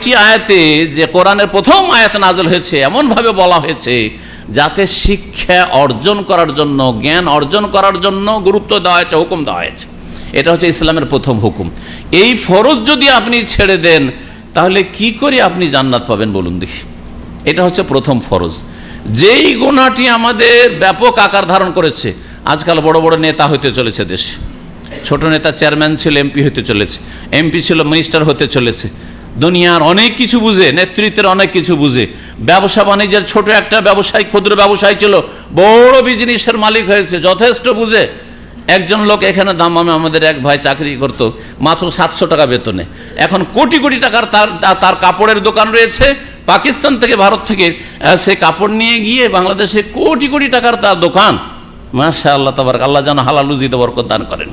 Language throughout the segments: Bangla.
একটি আয়াতে যে কোরআনের প্রথম আয়াত নাজল হয়েছে, এমনভাবে বলা হয়েছে যাতে শিক্ষা অর্জন করার জন্য, জ্ঞান অর্জন করার জন্য গুরুত্ব দেওয়া হয়েছে, হুকুম দেওয়া হয়েছে। এটা হচ্ছে ইসলামের প্রথম হুকুম। এই ফরজ যদি আপনি ছেড়ে দেন, তাহলে কি করে আপনি জান্নাত পাবেন বলুন দেখি। এটা হচ্ছে প্রথম ফরজ। যেই গুণাটি আমাদের ব্যাপক আকার ধারণ করেছে, আজকাল বড় বড় নেতা হতে চলেছে দেশে। ছোট নেতা চেয়ারম্যান ছিল, এমপি হতে চলেছে। এমপি ছিল, মিনিস্টার হতে চলেছে। দুনিয়ার অনেক কিছু বুঝে, নেতৃত্বের অনেক কিছু বুঝে। ব্যবসা বাণিজ্যের ছোট একটা ব্যবসায়ী, ক্ষুদ্র ব্যবসায়ী ছিল, বড় বিজনেসের মালিক হয়েছে, যথেষ্ট বুঝে। একজন লোক এখানে দামামে আমাদের এক ভাই চাকরি করতো, মাত্র সাতশো টাকা বেতনে। এখন কোটি কোটি টাকার তার তার কাপড়ের দোকান রয়েছে, পাকিস্তান থেকে ভারত থেকে সে কাপড় নিয়ে গিয়ে বাংলাদেশে কোটি কোটি টাকার তার দোকান। মাশা আল্লাহ তাবার আল্লাহ যেন হালালুজিতে বরকত দান করেন।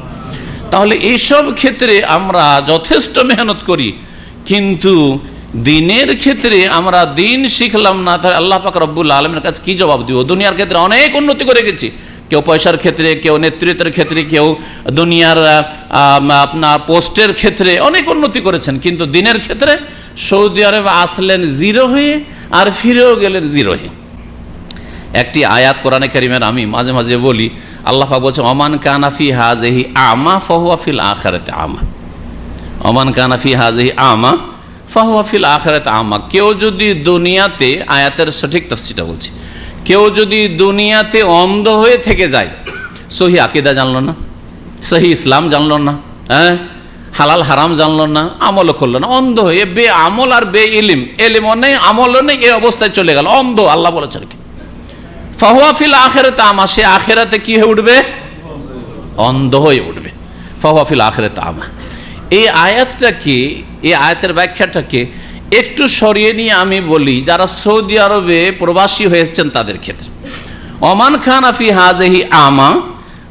তাহলে এইসব ক্ষেত্রে আমরা যথেষ্ট মেহনত করি। কিন্তু দিনের ক্ষেত্রে আমরা দিন শিখলাম না, তাহলে আল্লাহ পাক রব্বুল আলমের কাছে কি জবাব দিব? দুনিয়ার ক্ষেত্রে অনেক উন্নতি করে গেছি। কেউ পয়সার ক্ষেত্রে, কেউ নেতৃত্বের ক্ষেত্রে, কেউ দুনিয়ার আপনার পোস্টের ক্ষেত্রে অনেক উন্নতি করেছেন। কিন্তু দিনের ক্ষেত্রে সৌদি আরবে আসলেন জিরো হয়ে আর ফিরেও গেলেন জিরো হয়ে। একটি আয়াত কোরআনে কারিমের আমি মাঝে মাঝে বলি, আল্লাহ বলছে অমান কানাফি হাজেহি আমা ফহুয়া ফিল আখারাতে আমা। অমান কানাফি হাজেহি আমা, ফাহুয়া ফিল আখারাতে আমা। কেউ যদি দুনিয়াতে, আয়াতের সঠিক তফসিটা বলছি, কেউ যদি দুনিয়াতে অন্ধ হয়ে থেকে যায়, সহি আকিদা জানলো না, সহি ইসলাম জানল না হ্যাঁ? হালাল হারাম জানল না, আমলও করল না, অন্ধ হয়ে বে আমল আর বে ইলিম এলিমও নেই আমলও নেই এই অবস্থায় চলে গেল, অন্ধ, আল্লাহ বলেছেন কি? ফাহুয়াফিল আখেরাতে আমা, সে আখেরাতে কি হয়ে উঠবে? অন্ধ হয়ে উঠবে। ফাহুয়াফিল আখেরাতে আমা। এই আয়াতটাকে, এই আয়াতের ব্যাখ্যাটাকে একটু সরিয়ে নিয়ে আমি বলি, যারা সৌদি আরবে প্রবাসী হয়েছেন তাদের ক্ষেত্রে। অমান খান আফি হাজহি আমা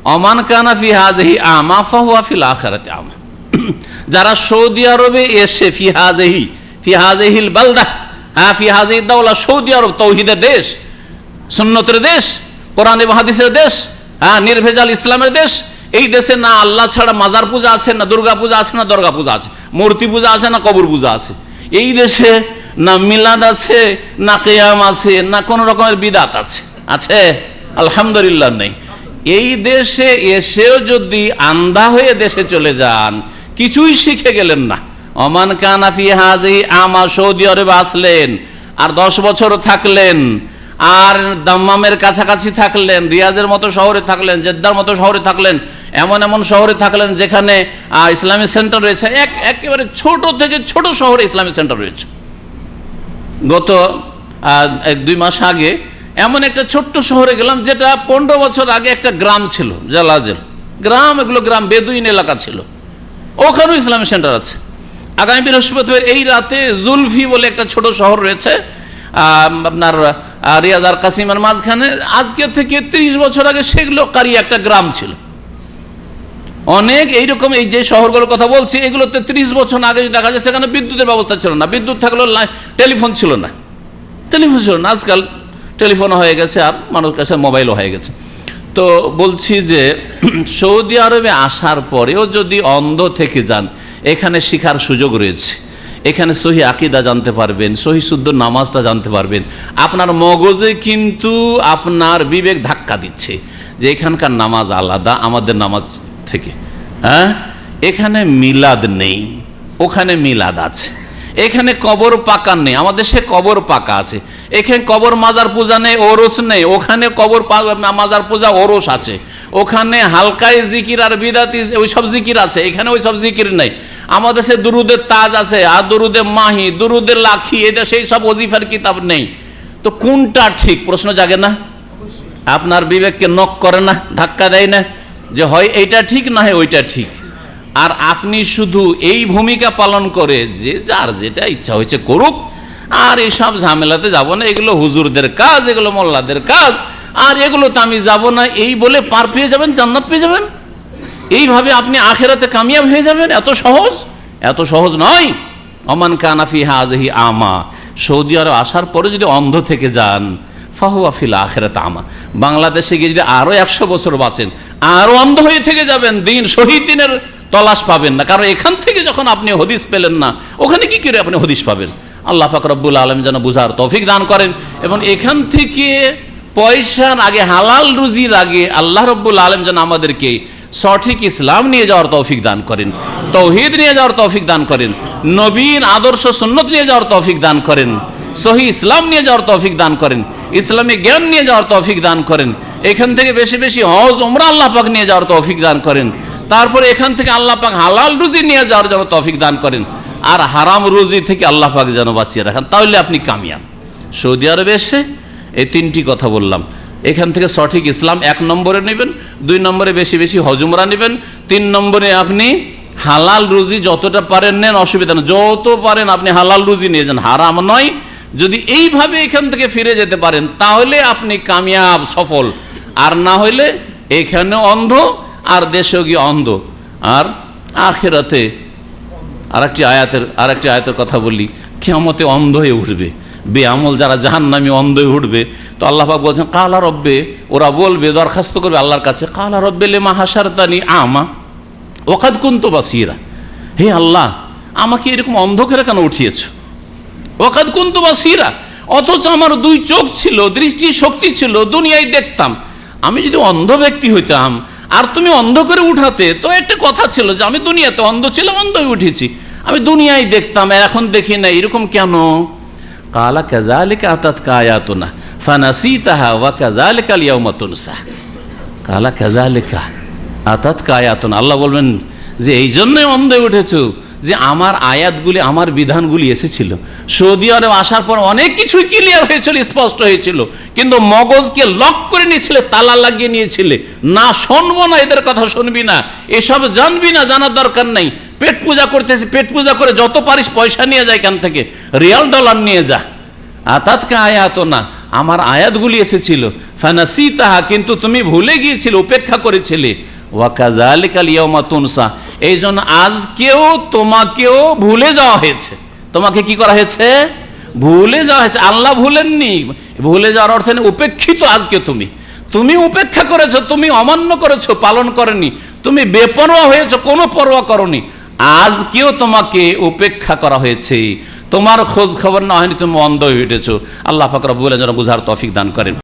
অমান খান আফি হাজহি আমা ফাহুয়াফিল আখেরাতে আমা। যারা সৌদি আরবে এসে ফি হাজহি ফি হাজহিল বালদা হ্যাঁ ফি হাজহি দাওলা সৌদি আরব তৌহিদের দেশ, সুন্নতের দেশ, কোরআন হাদিসের দেশ হ্যাঁ নির্ভেজাল ইসলামের দেশ এই দেশে না আল্লাহ ছাড়া মাজার পূজা আছে, না দুর্গা পূজা আছে, না দুর্গা পূজা আছে। মূর্তি পূজা আছে, না কবর পূজা আছে। এই দেশে না মিলাদ আছে, না কেয়াম আছে, না কোনো রকমের বিদাত আছে। আছে? আলহামদুলিল্লাহ নেই। এই দেশে এসেও যদি আন্দা হয়ে দেশে চলে যান, কিছুই শিখে গেলেন না। অমান কানাফি হাজি আমা সৌদি আরবে আসলেন, আর দশ বছর থাকলেন আর দাম্মামের কাছাকাছি থাকলেন, রিয়াজের মতো শহরে থাকলেন, জেদ্দার মতো শহরে থাকলেন, এমন এমন শহরে থাকলেন যেখানে ইসলামিক সেন্টার রয়েছে। এক, একেবারে ছোট থেকে ছোট শহরে ইসলামিক সেন্টার রয়েছে। গত এক, দুই মাস আগে এমন একটা ছোট্ট শহরে গেলাম, যেটা পনেরো বছর আগে একটা গ্রাম ছিল, জালাজের। গ্রাম, এগুলো গ্রাম, বেদুইন এলাকা ছিল। ওখানেও ইসলামিক সেন্টার আছে। আগামী বৃহস্পতিবার এই রাতে জুলফি বলে একটা ছোট শহর রয়েছে আপনার আহ, রিয়াজ আর কাসিমার মাঝখানে আজকে থেকে তিরিশ বছর আগে সেগুলো কারি একটা গ্রাম ছিল। অনেক এইরকম এই যে শহরগুলোর কথা বলছি এগুলোতে ত্রিশ বছর আগে দেখা যায় সেখানে বিদ্যুতের ব্যবস্থা ছিল না। বিদ্যুৎ থাকলেও টেলিফোন ছিল না। টেলিফোন ছিল না। আজকাল টেলিফোন হয়ে গেছে আর মানুষ কাছে মোবাইলও হয়ে গেছে। তো বলছি যে সৌদি আরবে আসার পরেও যদি অন্ধ থেকে যান এখানে শিখার সুযোগ রয়েছে। এখানে সহি আকিদা জানতে পারবেন, সহি শুদ্ধ নামাজটা জানতে পারবেন। আপনার মগজে কিন্তু আপনার বিবেক ধাক্কা দিচ্ছে যে এখানকার নামাজ আলাদা, আমাদের নামাজ থেকে। হ্যাঁ? এখানে মিলাদ নেই, ওখানে মিলাদ আছে। এখানে কবর পাকা নেই, আমাদের সে কবর পাকা আছে। এখানে কবর মাজার পূজা নেই, ওরস নেই, ওখানে কবর মাজার পূজা ওরস আছে। ওখানে হালকায় জিকির আর বিদাতি, ওই সব জিকির আছে, এখানে ওই সব জিকির নেই। আমাদের সে দুরুদের তাজ আছে, আর দুরুদের মাহি, দুরুদের লাখি এটা সেই সব অজিফার কিতাব নেই। তো কোনটা ঠিক? প্রশ্ন জাগে না? আপনার বিবেককে নক করে না, ধাক্কা দেয় না, যে হয় এইটা ঠিক না হয় ওইটা ঠিক। আর আপনি শুধু এই ভূমিকা পালন করে যে যার যেটা ইচ্ছা হয়েছে করুক, আর এইসব ঝামেলাতে যাব না, এগুলো হুজুরদের কাজ, এগুলো মোল্লাদের কাজ, আর এগুলোতে আমি যাব না, এই বলে পার পেয়ে যাবেন, জান্নাত পেয়ে যাবেন। এইভাবে আপনি আখেরাতে কামিয়াব হয়ে যাবেন, এত সহজ? এত সহজ নয়? অমান কানাফি হাজহি আমা। সৌদি আরব আসার পরে যদি অন্ধ থেকে যান, ফাহুয়া ফিল আখেরাত আমা। বাংলাদেশে গিয়ে যদি আরও একশো বছর বাঁচেন আরও অন্ধ হয়ে থেকে যাবেন, দিন শহীদ দিনের তলাশ পাবেন না। কারণ এখান থেকে যখন আপনি হদিস পেলেন না, ওখানে কি করে আপনি হদিস পাবেন? আল্লাহ রব্বুল আলম যেন বুঝার তৌফিক দান করেন। এবং এখান থেকে পয়সার আগে হালাল রুজির আগে আল্লাহ রব্বুল আলম যেন আমাদেরকে সঠিক ইসলাম নিয়ে যাওয়ার তৌফিক দান করেন, তৌহিদ নিয়ে যাওয়ার তৌফিক দান করেন নবীন আদর্শ সুন্নত নিয়ে যাওয়ার তৌফিক দান করেন, সহি ইসলাম নিয়ে যাওয়ার তৌফিক দান করেন, ইসলামী জ্ঞান নিয়ে যাওয়ার তৌফিক দান করেন, এখান থেকে বেশি বেশি হজ ওমরা আল্লাহ পাক নিয়ে যাওয়ার তৌফিক দান করেন, তারপরে এখান থেকে আল্লাহ পাক হালাল রুজি নিয়ে যাওয়ার জন্য তৌফিক দান করেন, আর হারাম রুজি থেকে আল্লাহ পাক যেন বাঁচিয়ে রাখেন, তাহলে আপনি কামিয়ান সৌদি আরবে এসে এই তিনটি কথা বললাম। এখান থেকে সঠিক ইসলাম এক নম্বরে নেবেন, দুই নম্বরে বেশি বেশি হজুমরা নেবেন, তিন নম্বরে আপনি হালাল রুজি যতটা পারেন নেন, অসুবিধা নেই। যত পারেন আপনি হালাল রুজি নিয়ে যান, হারাম নয়। যদি এইভাবে এখান থেকে ফিরে যেতে পারেন, তাহলে আপনি কামিয়াব, সফল। আর না হইলে এখানে অন্ধ, আর দেশেও গিয়ে অন্ধ। আর আখেরাতে আরেকটি আয়াতের আরেকটি আয়াতের কথা বলি কেমতে অন্ধ হয়ে উঠবে। বেআমল, যারা জাহান নামি অন্ধ উঠবে। তো আল্লাহ পাক বলছেন, কালা রব্বে, ওরা বলবে, দরখাস্ত করবে আল্লাহর কাছে, কালা রব্বে লেমা হাসার তানি আমা ওকাদ কুন্ত বাসিরা। হে আল্লাহ, আমাকে এরকম অন্ধকারে কেন উঠিয়েছ? ওকাদ কুন্ত বাসিরা, অথচ আমার দুই চোখ ছিল, দৃষ্টি শক্তি ছিল, দুনিয়ায় দেখতাম। আমি যদি অন্ধ ব্যক্তি হইতাম, আর তুমি অন্ধ করে উঠাতে, তো একটা কথা ছিল যে আমি দুনিয়াতে অন্ধ ছিলাম, অন্ধ উঠেছি। আমি দুনিয়ায় দেখতাম এখন দেখি না এরকম কেন? কালা কাজালিকা আতাত ফানাসি তাহা ওয়া কাজালিকা লিয়াউমা তুনসা কালা কাজালিকা আতাত কায়াতুন আল্লাহ বলবেন যে এই জন্যই অন্ধ উঠেছো যে আমার আয়াতগুলি, আমার বিধানগুলি এসেছিল। সৌদি আরব আসার পর অনেক কিছুই ক্লিয়ার হয়েছিল, স্পষ্ট হয়েছিল। কিন্তু মগজকে লক করে নিয়েছিলে, তালা লাগিয়ে নিয়েছিলে। না শুনব না, এদের কথা শুনবি না। এসব জানবি না, জানার দরকার নাই। পেট পূজা করতেছি, পেট পূজা করে যত পারিস পয়সা নিয়ে যায় এখান থেকে, রিয়াল ডলার নিয়ে যা। আতাতকা আয়াত না, আমার আয়াতগুলি এসেছিল। ফানাসি তাহা কিন্তু তুমি ভুলে গিয়েছিলে, উপেক্ষা করেছিলে। তুনসা, এই জন্য আজকেও তোমাকেও ভুলে যাওয়া হয়েছে। তোমাকে কি করা হয়েছে? ভুলে যাওয়া হয়েছে। আল্লাহ ভুলেননি। ভুলে যাওয়ার অর্থ উপেক্ষিত আজকে তুমি। তুমি উপেক্ষা করেছ, তুমি অমান্য করেছ, পালন করেনি। তুমি বেপরোয়া হয়েছো, কোনো পরোয়া করনি। আজকেও তোমাকে উপেক্ষা করা হয়েছে। তোমার খোঁজ খবর না হয়নি, তুমি অন্ধ হয়ে উঠেছ। আল্লাহ ফাকর বলে যেন বুঝার তফিক দান করেন।